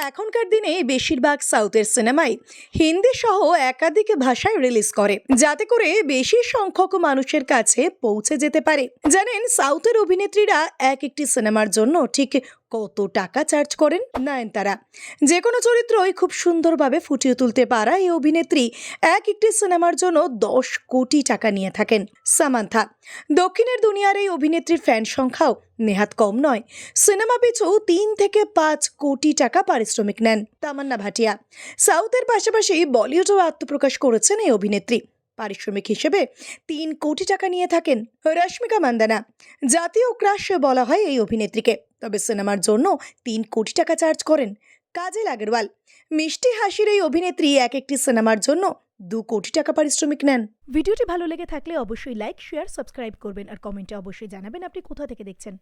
এখনকার দিনে বেশিরভাগ সাউথের সিনেমাই হিন্দি সহ একাধিক ভাষায় রিলিজ করে, যাতে করে বেশি সংখ্যক মানুষের কাছে পৌঁছে যেতে পারে। জানেন, সাউথের অভিনেত্রীরা এক একটি সিনেমার জন্য ঠিক কত টাকা চার্জ করেন নয়নতারা। যে কোনো চরিত্রই খুব সুন্দরভাবে ফুটিয়ে তুলতে পারা এই অভিনেত্রী এক একটি সিনেমার জন্য দশ কোটি টাকা নিয়ে থাকেন সামান্থা। দক্ষিণের দুনিয়ার এই অভিনেত্রীর ফ্যান সংখ্যাও নেহাত কম নয়। সিনেমা পিছু তিন থেকে পাঁচ কোটি টাকা পারিশ্রমিক নেন তামান্না ভাটিয়া। সাউথের পাশাপাশি বলিউডেও আত্মপ্রকাশ করেছেন এই অভিনেত্রী। পারিশ্রমিক হিসেবে তিন কোটি টাকা নিয়ে থাকেন রশ্মিকা মান্দানা। জাতীয় ক্রাশ বলা হয় এই অভিনেত্রীকে, তবে সিনেমার জন্য তিন কোটি টাকা চার্জ করেন কাজল আগরওয়াল। মিষ্টি হাসির এই অভিনেত্রী এক একটি সিনেমার জন্য দু কোটি টাকা পারিশ্রমিক নেন। ভিডিওটি ভালো লেগে থাকলে অবশ্যই লাইক, শেয়ার, সাবস্ক্রাইব করবেন আর কমেন্টে অবশ্যই জানাবেন আপনি কোথা থেকে দেখছেন।